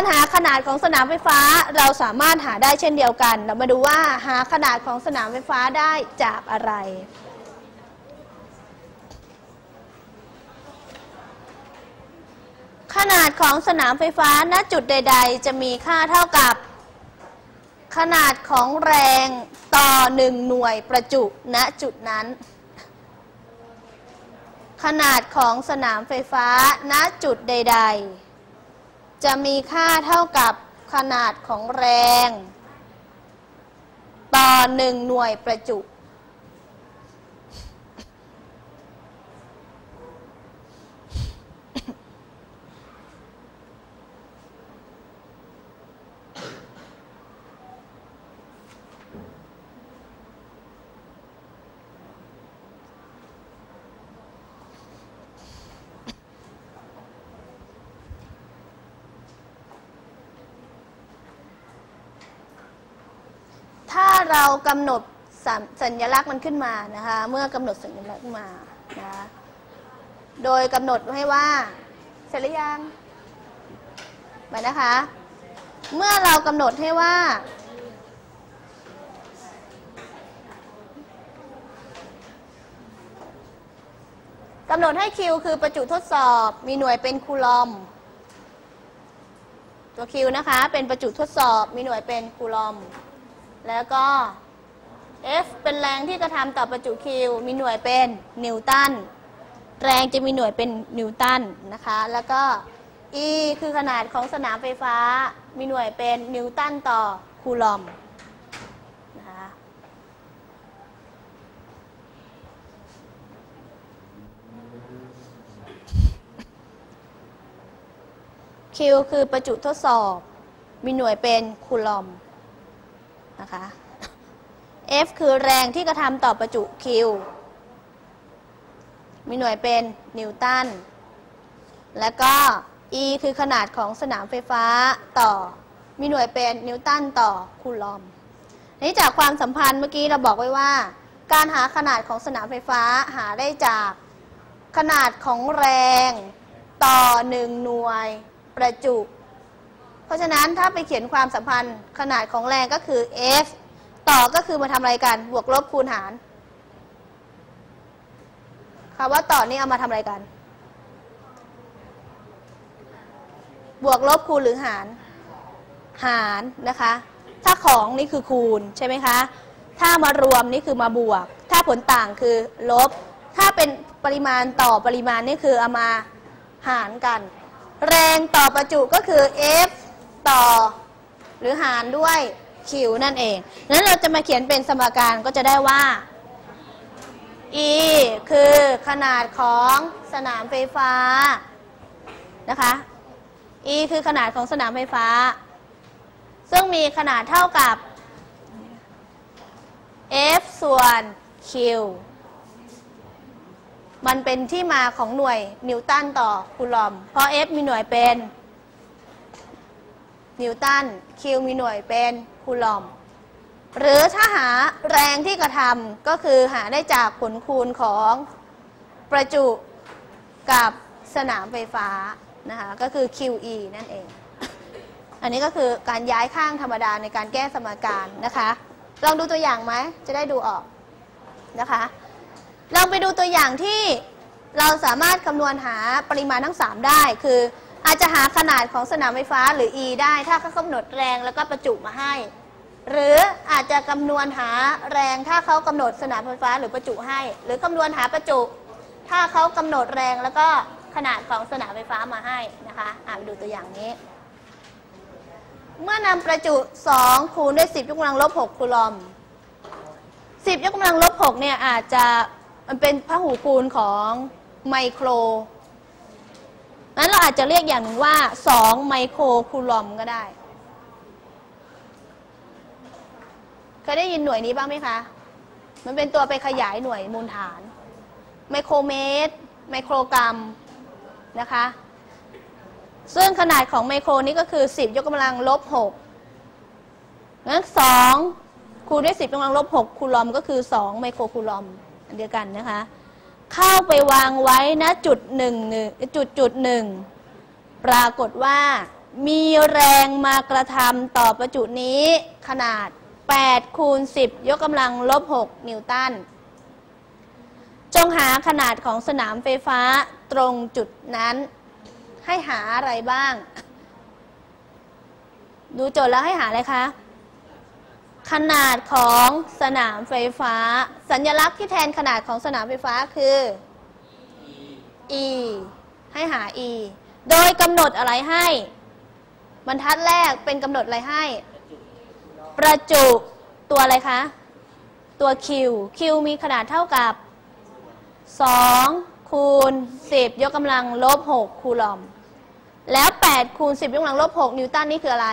การหาขนาดของสนามไฟฟ้าเราสามารถหาได้เช่นเดียวกัน เรามาดูว่าหาขนาดของสนามไฟฟ้าได้จากอะไร ขนาดของสนามไฟฟ้าณจุดใด ๆ จะมีค่าเท่ากับ ขนาดของแรงต่อหนึ่งหน่วยประจุณจุดนั้น ขนาดของสนามไฟฟ้าณจุดใด ๆ จะมีค่าเท่ากับขนาดของแรง ต่อหนึ่งหน่วยประจุ ถ้าเรากำหนดสัญสัญลักษณ์มันขึ้นมานะคะเมื่อกำหนดสัญลักษณ์ขึ้นมานะคะโดยกำหนดให้ว่า เสร็จหรือยังไปนะคะ เมื่อเรากำหนดให้ว่ากำหนดให้ Q คือประจุทดสอบมีหน่วยเป็นคูลอม ตัว Q นะคะเป็นประจุทดสอบมีหน่วยเป็นคูลอม แล้วก็ F เป็นแรงที่กระทำต่อประจุ Q มีหน่วยเป็นนิวตัน แรงจะมีหน่วยเป็นนิวตันนะคะ แล้วก็ E คือขนาดของสนามไฟฟ้า มีหน่วยเป็นนิวตันต่อคูลอมนะคะ Q คือประจุทดสอบ มีหน่วยเป็นคูลอม นะคะ F คือแรงที่กระทำต่อประจุ Q มีหน่วยเป็นนิวตัน แล้วก็ E คือขนาดของสนามไฟฟ้าต่อ มีหน่วยเป็นนิวตันต่อคูลอมนี้จากความสัมพันธ์เมื่อกี้เราบอกไว้ว่า การหาขนาดของสนามไฟฟ้าหาได้จากขนาดของแรงต่อหนึ่งหน่วยประจุ ราะฉะนั้นถ้าไปเขียนความสัมพันธ์ขนาดของแรงก็คือ F ต่อก็คือมาทำอะไรกัน บวกลบคูณหารคำว่าต่อนี่เอามาทำอะไรกัน บวกลบคูณหรือหาร หารนะคะ ถ้าของนี่คือคูณใช่ไหมคะ ถ้ามารวมนี่คือมาบวก ถ้าผลต่างคือลบ ถ้าเป็นปริมาณต่อปริมาณนี่คือเอามาหารกัน แรงต่อประจุก็คือ F ต่อ หรือหารด้วย Q นั่นเองนั้นเราจะมาเขียนเป็นสมการก็จะได้ว่า E คือขนาดของสนามไฟฟ้านะคะ E คือขนาดของสนามไฟฟ้า ซึ่งมีขนาดเท่ากับ F ส่วน Q มันเป็นที่มาของหน่วยนิวตันต่อคูลอม เพราะ F มีหน่วยเป็น นิวตัน Q มีหน่วยเป็นคูลอม หรือถ้าหาแรงที่กระทำก็คือหาได้จากผลคูณของประจุกับสนามไฟฟ้านะคะก็คือ QE นั่นเอง อันนี้ก็คือการย้ายข้างธรรมดาในการแก้สมการนะคะ ลองดูตัวอย่างไหมจะได้ดูออกนะคะ ลองไปดูตัวอย่างที่เราสามารถคำนวณหาปริมาณทั้ง 3 ได้คือ อาจจะหาขนาดของสนามไฟฟ้าหรือ E ได้ถ้าเขากำหนดแรงแล้วก็ประจุมาให้ หรืออาจจะคำนวณหาแรงถ้าเขากำหนดสนามไฟฟ้าหรือประจุให้ หรือคำนวณหาประจุ ถ้าเขากำหนดแรงแล้วก็ขนาดของสนามไฟฟ้ามาให้นะคะอ่าไปดูตัวอย่างนี้ เมื่อนำประจุ 2 คูณด้วย 10ยกกำลังลบ6คูลอม 10ยกกำลังลบ6เนี่ยอาจจะมันเป็นพหูคูณของไมโคร นั้นเราอาจจะเรียกอย่างหนึ่งว่า 2 ไมโครคูลอมก็ได้เคยได้ยินหน่วยนี้บ้างไหมคะ มันเป็นตัวไปขยายหน่วยมูลฐาน ไมโครเมตร ไมโครกรัมนะคะ ซึ่งขนาดของไมโครนี้ก็คือ 10 ยกกำลังลบ6งั้น2คูณด้วย 10 ยกกำลังลบ6คูลอมก็คือ 2 ไมโครคูลอมอันเดียวกันนะคะ เข้าไปวางไว้ณจุดหนึ่งจุดจุดหนึ่งปรากฏว่ามีแรงมากระทำต่อประจุนี้ขนาด 8 คูณ 10 ยกกำลังลบ 6 นิวตัน จงหาขนาดของสนามไฟฟ้าตรงจุดนั้น ให้หาอะไรบ้าง ดูโจทย์แล้วให้หาอะไรคะ ขนาดของสนามไฟฟ้า สัญลักษณ์ที่แทนขนาดของสนามไฟฟ้าคือ e ให้หา e โดยกำหนดอะไรให้ บรรทัดแรกเป็นกำหนดอะไรให้ ประจุตัวอะไรคะ ตัว q q มีขนาดเท่ากับ 2 คูณ 10 ยกกำลังลบ 6 คูลอม แล้ว 8 คูณ 10 ยกกำลังลบ 6 นิวตันนี่คืออะไร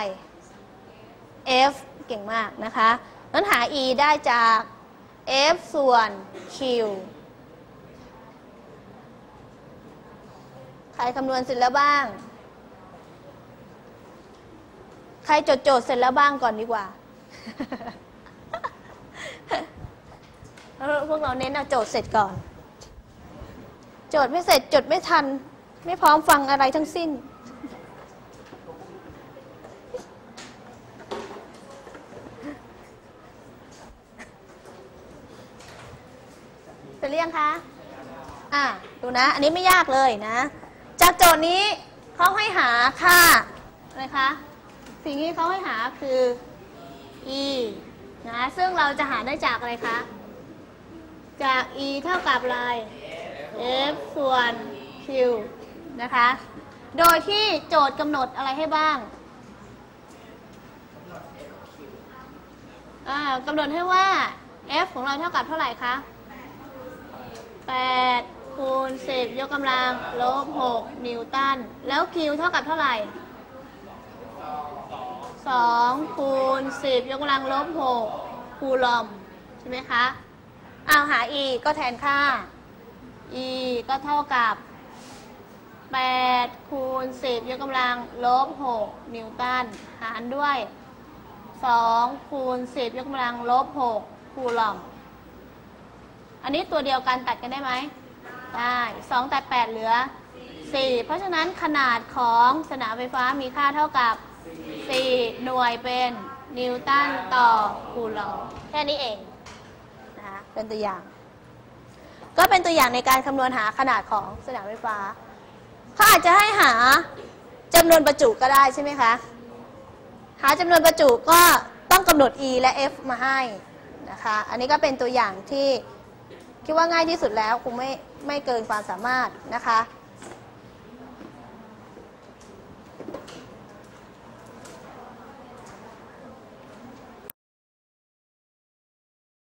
F เก่งมากนะคะนั้นหา E ได้จาก F ส่วน Q ใครคำนวณเสร็จแล้วบ้าง ใครจดโจทย์เสร็จแล้วบ้างก่อนดีกว่า พวกเราเน้นเอาโจทย์เสร็จก่อน โจทย์ไม่เสร็จจดไม่ทัน ไม่พร้อมฟังอะไรทั้งสิ้น เป็นเรียงคะอะดูนะ อันนี้ไม่ยากเลยนะ จากโจทย์นี้เขาให้หาค่าอะไรคะ สิ่งที่เขาให้หาคือ e นะ ซึ่งเราจะหาได้จากอะไรคะ จาก e เท่ากับอะไร f ส่วน q นะคะ โดยที่โจทย์กำหนดอะไรให้บ้างอ่ากำหนดให้ว่า f ของเราเท่ากับเท่าไหร่คะ 8คูณ10 ยกกำลังลบ6นิวตัน แล้ว q เท่ากับเท่าไหร่ 2 คูณ 10 ยกกำลังลบ6คูลอม ใช่ไหมคะ เอาหา e ก็แทนค่า e ก็เท่ากับ8คูณ10 ยกกำลังลบ6นิวตัน หารด้วย2คูณ10 ยกกำลังลบ6คูลอม อันนี้ตัวเดียวกันตัดกันได้ไหมได้2ตัด8เหลือ4เพราะฉะนั้นขนาดของสนามไฟฟ้ามีค่าเท่ากับ4หน่วยเป็นนิวตันต่อคูลอมแค่นี้เองนะคะเป็นตัวอย่าง ก็เป็นตัวอย่างในการคำนวณหาขนาดของสนามไฟฟ้าเขาอาจจะให้หาจำนวนประจุก็ได้ใช่ไหมคะ หาจำนวนประจุก็ต้องกำหนด e และ f มาให้นะคะ อันนี้ก็เป็นตัวอย่างที่ คิดว่าง่ายที่สุดแล้วคงไม่ไม่เกินความสามารถนะคะ